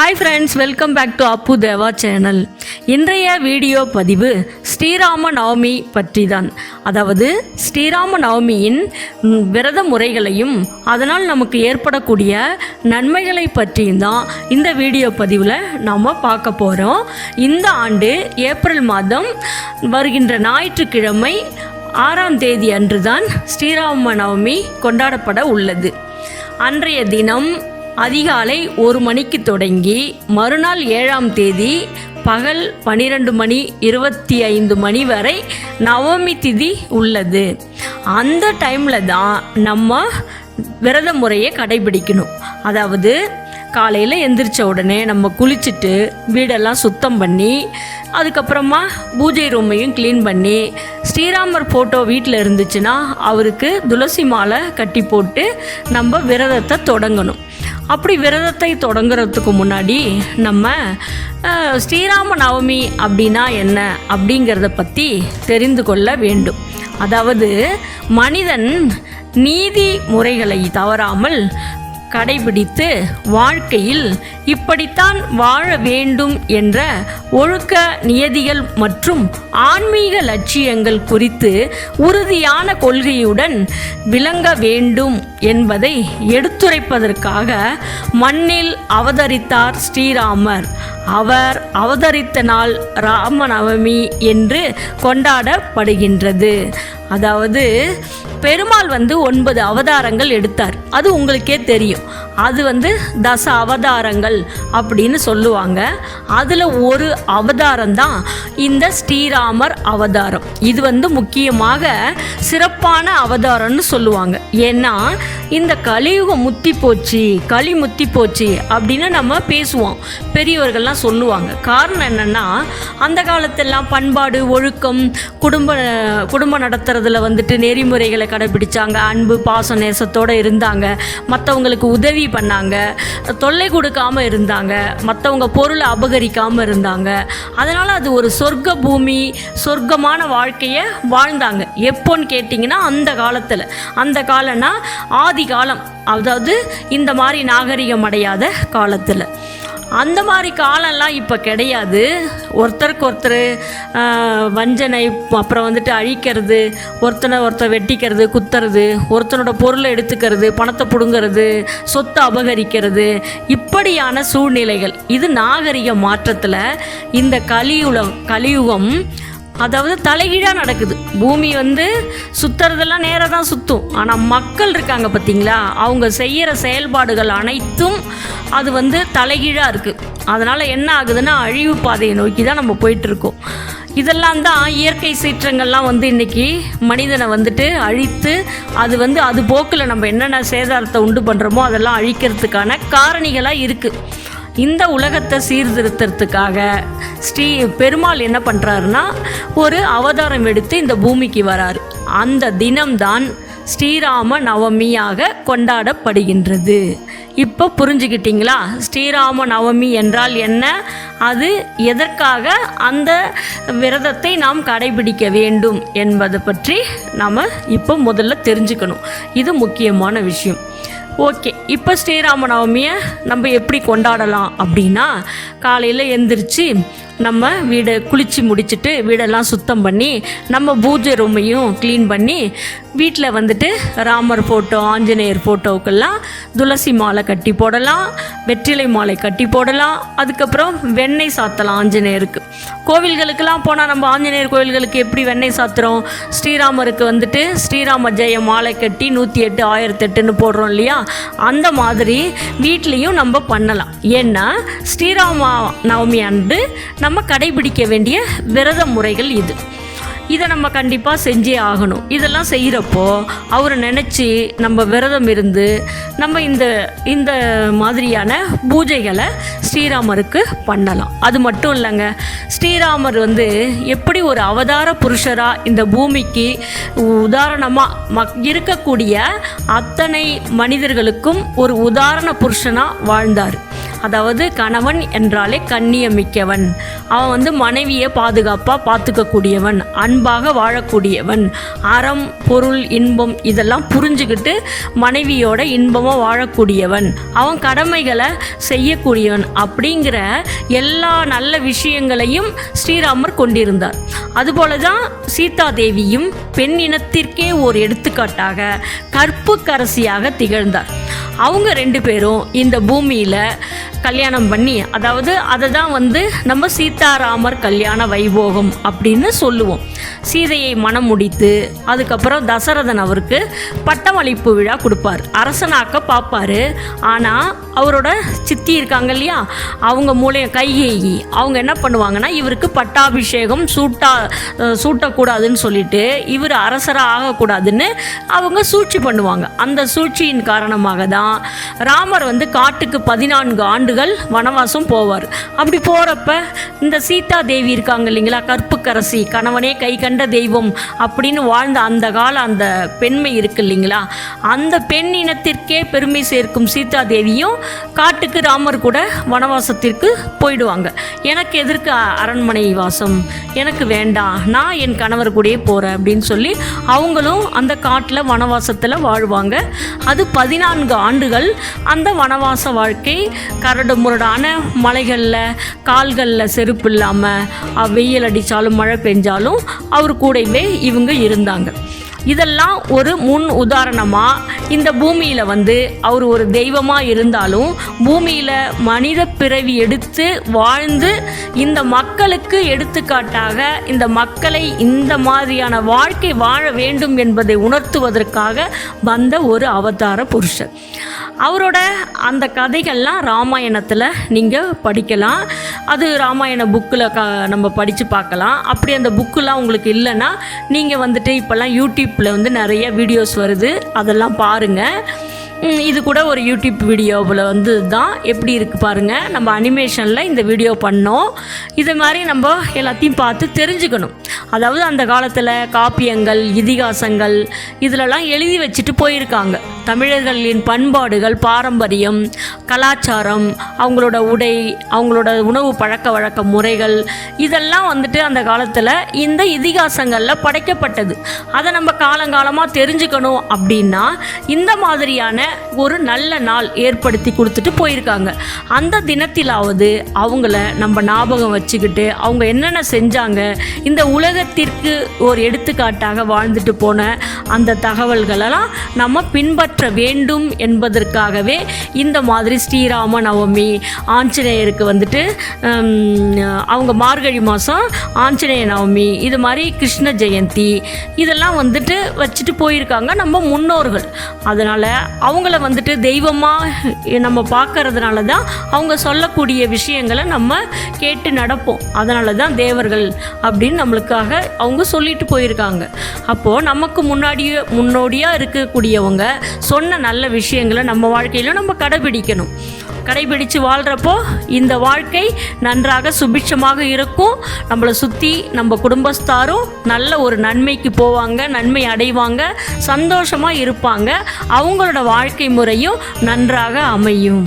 Hi friends welcome back to Appu Deva channel இன்றைய video பதிவு ஸ்ரீராம நவமி பற்றி தான் அதாவது ஸ்ரீராம நவமியின் விரத முறைகளையும் அதனால் நமக்கு ஏற்படக்கூடிய நன்மைகளை பற்றியும் தான் இந்த வீடியோ பதிவில் நாம் பார்க்க போகிறோம் இந்த ஆண்டு ஏப்ரல் மாதம் வருகின்ற ஞாயிற்றுக்கிழமை ஆறாம் தேதி அன்றுதான் ஸ்ரீராம நவமி கொண்டாடப்பட உள்ளது. அன்றைய தினம் அதிகாலை ஒரு மணிக்கு தொடங்கி மறுநாள் ஏழாம் தேதி பகல் பனிரெண்டு மணி இருபத்தி ஐந்து மணி வரை நவமி திதி உள்ளது. அந்த டைமில் தான் நம்ம விரத முறையை கடைபிடிக்கணும். அதாவது காலையில் எந்திரிச்ச உடனே நம்ம குளிச்சுட்டு வீடெல்லாம் சுத்தம் பண்ணி அதுக்கப்புறமா பூஜை ரூமையும் க்ளீன் பண்ணி ஸ்ரீராமர் ஃபோட்டோ வீட்டில் இருந்துச்சுன்னா அவருக்கு துளசி மாலை கட்டி போட்டு நம்ம விரதத்தை தொடங்கணும். அப்படி விரதத்தை தொடங்குறதுக்கு முன்னாடி நம்ம ஸ்ரீராம நவமி அப்படின்னா என்ன அப்படிங்கிறத பற்றி தெரிந்து கொள்ள வேண்டும். அதாவது மனிதன் நீதி முறைகளை தவறாமல் கடைபிடித்து வாழ்க்கையில் இப்படித்தான் வாழ வேண்டும் என்ற ஒழுக்க நியதிகள் மற்றும் ஆன்மீக லட்சியங்கள் குறித்து உறுதியான கொள்கையுடன் விளங்க வேண்டும் என்பதை எடுத்துரைப்பதற்காக மண்ணில் அவதரித்தார் ஸ்ரீராமர். அவர் அவதரித்த நாள் ராமநவமி என்று கொண்டாடப்படுகின்றது. அதாவது பெருமாள் வந்து ஒன்பது அவதாரங்கள் எடுத்தார். அது உங்களுக்கே தெரியும். அது வந்து தச அவதாரங்கள். அப்படின்னு சொல்லுவாங்க. அதில் ஒரு அவதாரம் தான் இந்த ஸ்ரீராமர் அவதாரம். இது வந்து முக்கியமாக சிறப்பான அவதாரம்னு சொல்லுவாங்க. ஏன்னா இந்த கலியுகம் முத்தி போச்சு களி முத்தி போச்சு அப்படின்னு நம்ம பேசுவோம். பெரியவர்கள்லாம் சொல்லுவாங்க. காரணம் என்னென்னா அந்த காலத்தெல்லாம் பண்பாடு ஒழுக்கம் குடும்ப குடும்பம் நடத்துறதுல வந்துட்டு நெறிமுறைகளை கடைபிடிச்சாங்க. அன்பு பாச நேசத்தோடு இருந்தாங்க. மற்றவங்களுக்கு உதவி பண்ணாங்க. தொல்லை கொடுக்காம இருந்தாங்க. மற்றவங்க பொருளை அபகரிக்காமல் இருந்தாங்க. அதனால் அது ஒரு சொர்க்க பூமி சொர்க்கமான வாழ்க்கையை வாழ்ந்தாங்க. எப்போன்னு கேட்டிங்கன்னா அந்த காலத்தில். அந்த காலம்னா ஆதி காலம் அதாவது இந்த மாதிரி நாகரிகம் அடையாத காலத்தில். அந்த மாதிரி காலம்லாம் இப்போ கிடையாது. ஒருத்தருக்கு ஒருத்தர் வஞ்சனை அப்புறம் வந்துட்டு அழிக்கிறது ஒருத்தனை ஒருத்தர் வெட்டிக்கிறது குத்துறது ஒருத்தனோட பொருளை எடுத்துக்கிறது பணத்தை பிடுங்கிறது சொத்தை அபகரிக்கிறது இப்படியான சூழ்நிலைகள். இது நாகரிக மாற்றத்தில் இந்த கலியுலம் கலியுகம் அதாவது தலைகீழாக நடக்குது. பூமி வந்து சுற்றுறதெல்லாம் நேராக தான் சுற்றும் ஆனால் மக்கள் இருக்காங்க பார்த்தீங்களா அவங்க செய்கிற செயல்பாடுகள் அனைத்தும் அது வந்து தலைகீழாக இருக்குது அதனால் என்ன ஆகுதுன்னா அழிவு பாதையை நோக்கி தான் நம்ம போயிட்டுருக்கோம். இதெல்லாம் தான் இயற்கை சீற்றங்கள்லாம் வந்து இன்றைக்கி மனிதனை வந்துட்டு அழித்து அது வந்து அது போக்கில் நம்ம என்னென்ன சேதாரத்தை உண்டு பண்ணுறோமோ அதெல்லாம் அழிக்கிறதுக்கான காரணிகளாக இருக்குது இந்த உலகத்தை சீர்திருத்தத்துக்காக ஸ்ரீ பெருமாள் என்ன பண்ணுறாருன்னா ஒரு அவதாரம் எடுத்து இந்த பூமிக்கு வரார். அந்த தினம்தான் ஸ்ரீராம நவமியாக கொண்டாடப்படுகின்றது. இப்போ புரிஞ்சுக்கிட்டீங்களா ஸ்ரீராம நவமி என்றால் என்ன? அது எதற்காக அந்த விரதத்தை நாம் கடைபிடிக்க வேண்டும் என்பதை பற்றி நாம் இப்போ முதல்ல தெரிஞ்சுக்கணும். இது முக்கியமான விஷயம். ஓகே இப்போ ஸ்ரீராம நவமியை நம்ம எப்படி கொண்டாடலாம் அப்படின்னா காலையில் எந்திரிச்சு நம்ம வீடை குளித்து முடிச்சுட்டு வீடெல்லாம் சுத்தம் பண்ணி நம்ம பூஜை ரூமையும் க்ளீன் பண்ணி வீட்டில் வந்துட்டு ராமர் ஃபோட்டோ ஆஞ்சநேயர் ஃபோட்டோவுக்கெல்லாம் துளசி மாலை கட்டி போடலாம் வெற்றிலை மாலை கட்டி போடலாம் அதுக்கப்புறம் வெண்ணெய் சாத்தலாம் ஆஞ்சநேயருக்கு. கோவில்களுக்கெல்லாம் போனால் நம்ம ஆஞ்சநேயர் கோவில்களுக்கு எப்படி வெண்ணெய் சாத்துறோம்? ஸ்ரீராமருக்கு வந்துட்டு ஸ்ரீராம ஜெய மாலை கட்டி நூற்றி எட்டு ஆயிரத்தி எட்டுன்னு போடுறோம் இல்லையா? அந்த மாதிரி வீட்லேயும் நம்ம பண்ணலாம். ஏன்னா ஸ்ரீராம நவமி அன்று நம்ம நம்ம கடைபிடிக்க வேண்டிய விரத முறைகள் இது. இதை நம்ம கண்டிப்பாக செஞ்சே ஆகணும். இதெல்லாம் செய்கிறப்போ அவரை நினச்சி நம்ம விரதம் இருந்து நம்ம இந்த இந்த மாதிரியான பூஜைகளை ஸ்ரீராமருக்கு பண்ணலாம். அது மட்டும் இல்லைங்க ஸ்ரீராமர் வந்து எப்படி ஒரு அவதார புருஷராக இந்த பூமிக்கு உதாரணமாக மக் இருக்கக்கூடிய அத்தனை மனிதர்களுக்கும் ஒரு உதாரண புருஷனாக வாழ்ந்தார். அதாவது கணவன் என்றாலே கண்ணியமிக்கவன். அவன் வந்து மனைவியை பாதுகாப்பாக பார்த்துக்கக்கூடியவன் அன்பாக வாழக்கூடியவன். அறம் பொருள் இன்பம் இதெல்லாம் புரிஞ்சுக்கிட்டு மனைவியோட இன்பமாக வாழக்கூடியவன். அவன் கடமைகளை செய்யக்கூடியவன் அப்படிங்கிற எல்லா நல்ல விஷயங்களையும் ஸ்ரீராமர் கொண்டிருந்தார். அதுபோல தான் சீதா தேவியும் பெண் இனத்திற்கே ஒரு எடுத்துக்காட்டாக கற்புக்கரசியாக திகழ்ந்தார். அவங்க ரெண்டு பேரும் இந்த பூமியில் கல்யாணம் பண்ணி அதாவது அதை தான் வந்து நம்ம சீதாராமர் கல்யாண வைபோகம் அப்படின்னு சொல்லுவோம். சீதையை மனம் முடித்து அதுக்கப்புறம் தசரதன் அவருக்கு பட்டமளிப்பு விழா கொடுப்பார். அரசனாக்க பார்ப்பாரு. ஆனால் அவரோட சித்தி இருக்காங்க இல்லையா? அவங்க மூலியம் கைகேயி அவங்க என்ன பண்ணுவாங்கன்னா இவருக்கு பட்டாபிஷேகம் சூட்டா சூட்டக்கூடாதுன்னு சொல்லிட்டு இவர் அரசராக ஆகக்கூடாதுன்னு அவங்க சூழ்ச்சி பண்ணுவாங்க. அந்த சூழ்ச்சியின் காரணமாக தான் ராமர் வந்து காட்டுக்கு பதினான்கு ஆண்டுகள் வனவாசம் போவார். அப்படி போகிறப்ப இந்த சீதா தேவி இருக்காங்க இல்லைங்களா கற்புக்கரசி கணவனே கை கண்ட தெய்வம் அப்படின்னு வாழ்ந்த அந்த கால அந்த பெண்மை இருக்கு இல்லைங்களா அந்த பெண் இனத்திற்கே பெருமை சேர்க்கும் சீதா தேவியும் காட்டுக்கு ராமர் கூட வனவாசத்திற்கு போயிடுவாங்க. எனக்கு எதற்கு அரண்மனை வாசம்? எனக்கு வேண்டாம் நான் என் கணவர் கூடயே போகிறேன் அப்படின்னு சொல்லி அவங்களும் அந்த காட்டில் வனவாசத்தில் வாழ்வாங்க. அது பதினான்கு ஆண்டுகள் அந்த வனவாச வாழ்க்கை. கரடு முரடான மலைகளில் கால்களில் செருப்பு இல்லாமல் வெயில் அடித்தாலும் மழை பெஞ்சாலும் அவர் கூடவே இவங்க இருந்தாங்க. இதெல்லாம் ஒரு முன் உதாரணமாக இந்த பூமியில் வந்து அவர் ஒரு தெய்வமாக இருந்தாலும் பூமியில் மனித பிறவி எடுத்து வாழ்ந்து இந்த மக்களுக்கு எடுத்துக்காட்டாக இந்த மக்களை இந்த மாதிரியான வாழ்க்கை வாழ வேண்டும் என்பதை உணர்த்துவதற்காக வந்த ஒரு அவதார புருஷர் அவரோட அந்த கதைகள்லாம் ராமாயணத்தில் நீங்கள் படிக்கலாம். அது ராமாயண புக்கில் க நம்ம படித்து பார்க்கலாம். அப்படி அந்த புக்கெலாம் உங்களுக்கு இல்லைன்னா நீங்கள் வந்துட்டு இப்போல்லாம் யூடியூப்பில் வந்து நிறைய வீடியோஸ் வருது. அதெல்லாம் பாருங்கள் இது கூட ஒரு யூடியூப் வீடியோவில் வந்து தான் எப்படி இருக்குது பாருங்கள் நம்ம அனிமேஷனில் இந்த வீடியோ பண்ணோம். இது மாதிரி நம்ம எல்லாத்தையும் பார்த்து தெரிஞ்சுக்கணும். அதாவது அந்த காலத்தில் காப்பியங்கள் இதிகாசங்கள் இதிலலாம் எழுதி வச்சுட்டு போயிருக்காங்க. தமிழர்களின் பண்பாடுகள் பாரம்பரியம் கலாச்சாரம் அவங்களோட உடை அவங்களோட உணவு பழக்க வழக்க முறைகள் இதெல்லாம் வந்துட்டு அந்த காலத்தில் இந்த இதிகாசங்களில் படைக்கப்பட்டது. அதை நம்ம காலங்காலமாக தெரிஞ்சுக்கணும் அப்படின்னா இந்த மாதிரியான ஒரு நல்ல நாள் ஏற்படுத்தி கொடுத்துட்டு போயிருக்காங்க. அந்த தினத்திலாவது அவங்கள நம்ம ஞாபகம் வச்சுக்கிட்டு அவங்க என்னென்ன செஞ்சாங்க இந்த உலகத்திற்கு ஒரு எடுத்துக்காட்டாக வாழ்ந்துட்டு போன அந்த தகவல்களெல்லாம் நம்ம பின்பற்ற வேண்டும் என்பதற்காகவே இந்த மாதிரி ஸ்ரீராம நவமி ஆஞ்சநேயருக்கு வந்துட்டு அவங்க மார்கழி மாதம் ஆஞ்சநேய நவமி இது மாதிரி கிருஷ்ண ஜெயந்தி இதெல்லாம் வந்துட்டு வச்சுட்டு போயிருக்காங்க நம்ம முன்னோர்கள். அதனால் அவங்கள வந்துட்டு தெய்வமாக நம்ம பார்க்கறதுனால தான் அவங்க சொல்லக்கூடிய விஷயங்களை நம்ம கேட்டு நடப்போம். அதனால தான் தேவர்கள் அப்படின்னு நம்மளுக்காக அவங்க சொல்லிட்டு போயிருக்காங்க. அப்போது நமக்கு முன்னாடியே முன்னோடியாக இருக்கக்கூடியவங்க சொன்ன நல்ல விஷயங்களை நம்ம வாழ்க்கையில நம்ம கடைபிடிக்கணும். கடைபிடித்து வாழ்கிறப்போ இந்த வாழ்க்கை நன்றாக சுபிட்சமாக இருக்கும். நம்மளை சுற்றி நம்ம குடும்பஸ்தாரும் நல்ல ஒரு நன்மைக்கு போவாங்க நன்மை அடைவாங்க சந்தோஷமாக இருப்பாங்க. அவங்களோட வாழ்க்கை முறையும் நன்றாக அமையும்.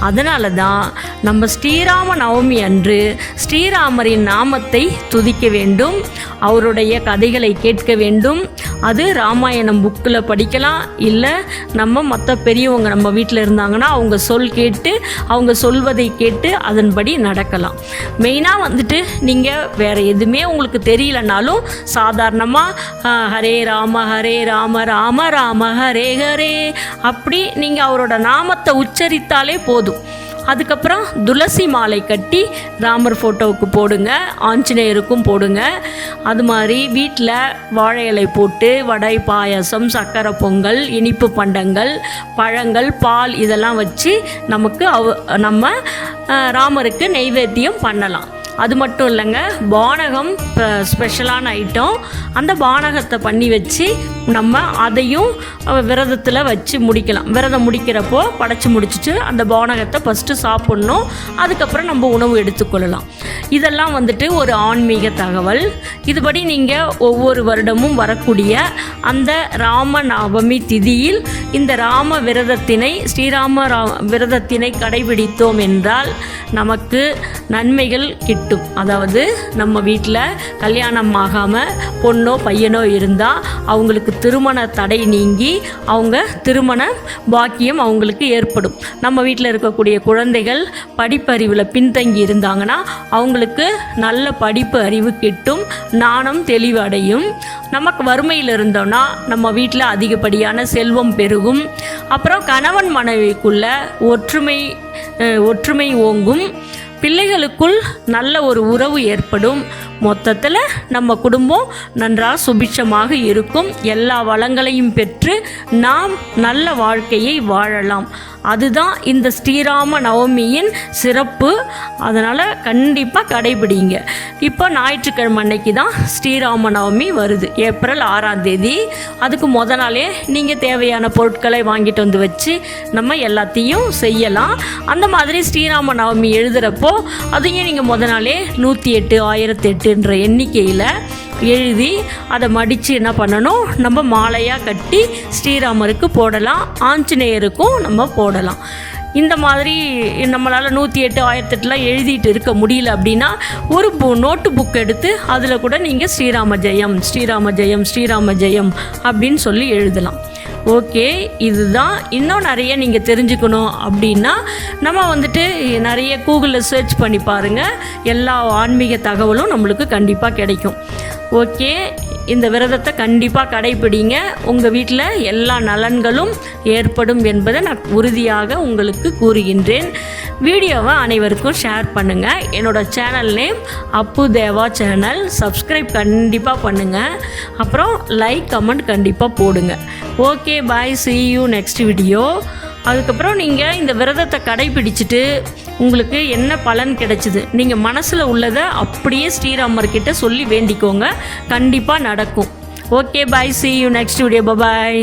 அதனால தான் நம்ம ஸ்ரீராம நவமி அன்று ஸ்ரீராமரின் நாமத்தை துதிக்க வேண்டும். அவருடைய கதைகளை கேட்க வேண்டும். அது ராமாயணம் புக்கில் படிக்கலாம் இல்லை நம்ம மற்ற பெரியவங்க நம்ம வீட்டில் இருந்தாங்கன்னா அவங்க சொல் கேட்டு அவங்க சொல்வதை கேட்டு அதன்படி நடக்கலாம். மெயினாக வந்துட்டு நீங்கள் வேறு எதுவுமே உங்களுக்கு தெரியலனாலும் சாதாரணமாக ஹரே ராம ஹரே ராம ராம ராம ஹரே ஹரே அப்படி நீங்கள் அவரோட நாமத்தை உச்சரித்தாலே போதும். அதுக்கப்புறம் துளசி மாலை கட்டி ராமர் ஃபோட்டோவுக்கு போடுங்க ஆஞ்சநேயருக்கும் போடுங்க. அது மாதிரி வீட்டில் வாழை இலை போட்டு வடை பாயாசம் சக்கரை பொங்கல் இனிப்பு பண்டங்கள் பழங்கள் பால் இதெல்லாம் வச்சு நமக்கு அவ நம்ம ராமருக்கு நெய்வேத்தியம் பண்ணலாம். அது மட்டும் இல்லைங்க பானகம் ஸ்பெஷலான ஐட்டம் அந்த பானகத்தை பண்ணி வச்சு நம்ம அதையும் விரதத்தில் வச்சு முடிக்கலாம். விரதம் முடிக்கிறப்போ படைச்சி முடிச்சுட்டு அந்த பானகத்தை ஃபஸ்ட்டு சாப்பிட்ணும். அதுக்கப்புறம் நம்ம உணவு எடுத்துக்கொள்ளலாம். இதெல்லாம் வந்துட்டு ஒரு ஆன்மீக தகவல். இதுபடி நீங்கள் ஒவ்வொரு வருடமும் வரக்கூடிய அந்த ராம நவமி திதியில் இந்த ராம விரதத்தினை ஸ்ரீராம ரா விரதத்தினை கடைபிடித்தோம் என்றால் நமக்கு நன்மைகள் மட்டும். அதாவது நம்ம வீட்டில் கல்யாணம் ஆகாமல் பொண்ணோ பையனோ இருந்தால் அவங்களுக்கு திருமண தடை நீங்கி அவங்க திருமண பாக்கியம் அவங்களுக்கு ஏற்படும். நம்ம வீட்டில் இருக்கக்கூடிய குழந்தைகள் படிப்பறிவில் பின்தங்கி இருந்தாங்கன்னா அவங்களுக்கு நல்ல படிப்பு அறிவு கிட்டும் நாணம் தெளிவடையும். நமக்கு வறுமையில் இருந்தோம்னா நம்ம வீட்டில் அதிகப்படியான செல்வம் பெருகும். அப்புறம் கணவன் மனைவிக்குள்ள ஒற்றுமை ஒற்றுமை ஓங்கும். பிள்ளைகளுக்குள் நல்ல ஒரு உறவு ஏற்படும். மொத்தத்தில் நம்ம குடும்பம் நன்றாக சுபிட்சமாக இருக்கும். எல்லா வளங்களையும் பெற்று நாம் நல்ல வாழ்க்கையை வாழலாம். அதுதான் இந்த ஸ்ரீராம நவமியின் சிறப்பு. அதனால் கண்டிப்பாக கடைபிடிங்க. இப்போ ஞாயிற்றுக்கிழமை அன்னைக்கு தான் ஸ்ரீராம நவமி வருது. ஏப்ரல் ஆறாம் தேதி. அதுக்கு முத நாளே நீங்கள் தேவையான பொருட்களை வாங்கிட்டு வந்து வச்சு நம்ம எல்லாத்தையும் செய்யலாம். அந்த மாதிரி ஸ்ரீராம நவமி எழுதுகிறப்போ அதையும் நீங்கள் முத நாளே நூற்றி எட்டு ஆயிரத்தி எட்டுன்ற எண்ணிக்கையில் எழுதி அதை மடித்து என்ன பண்ணணும்? நம்ம மாலையாக கட்டி ஸ்ரீராமருக்கு போடலாம் ஆஞ்சநேயருக்கும் நம்ம போடலாம். இந்த மாதிரி நம்மளால் நூற்றி எட்டு ஆயிரத்தி எட்டுலாம் எழுதிட்டு இருக்க முடியல அப்படின்னா ஒரு பு நோட்டு புக் எடுத்து அதில் கூட நீங்கள் ஸ்ரீராம ஜெயம் ஸ்ரீராம ஜெயம் ஸ்ரீராம ஜெயம் அப்படின்னு சொல்லி எழுதலாம். ஓகே இதுதான். இன்னும் நிறைய நீங்கள் தெரிஞ்சுக்கணும் அப்படின்னா நம்ம வந்துட்டு நிறைய கூகுளில் சர்ச் பண்ணி பாருங்கள் எல்லா ஆன்மீக தகவலும் நம்மளுக்கு கண்டிப்பாக கிடைக்கும். ஓகே இந்த விரதத்தை கண்டிப்பாக கடைபிடிங்க. உங்கள் வீட்டில் எல்லா நலன்களும் ஏற்படும் என்பதை நான் உறுதியாக உங்களுக்கு கூறுகின்றேன். வீடியோவை அனைவருக்கும் ஷேர் பண்ணுங்கள் என்னோடய channel name Appu Deva channel. Subscribe கண்டிப்பாக பண்ணுங்கள் அப்புறம் லைக் கமெண்ட் கண்டிப்பாக போடுங்க. Okay bye see you next video அதுக்கப்புறம் நீங்கள் இந்த விரதத்தை கடைபிடிச்சிட்டு உங்களுக்கு என்ன பலன் கிடைச்சிது? நீங்கள் மனசில் உள்ளதை அப்படியே ஸ்ரீராமர்கிட்ட சொல்லி வேண்டிக்கோங்க. கண்டிப்பாக நடக்கும். Okay bye see you next video bye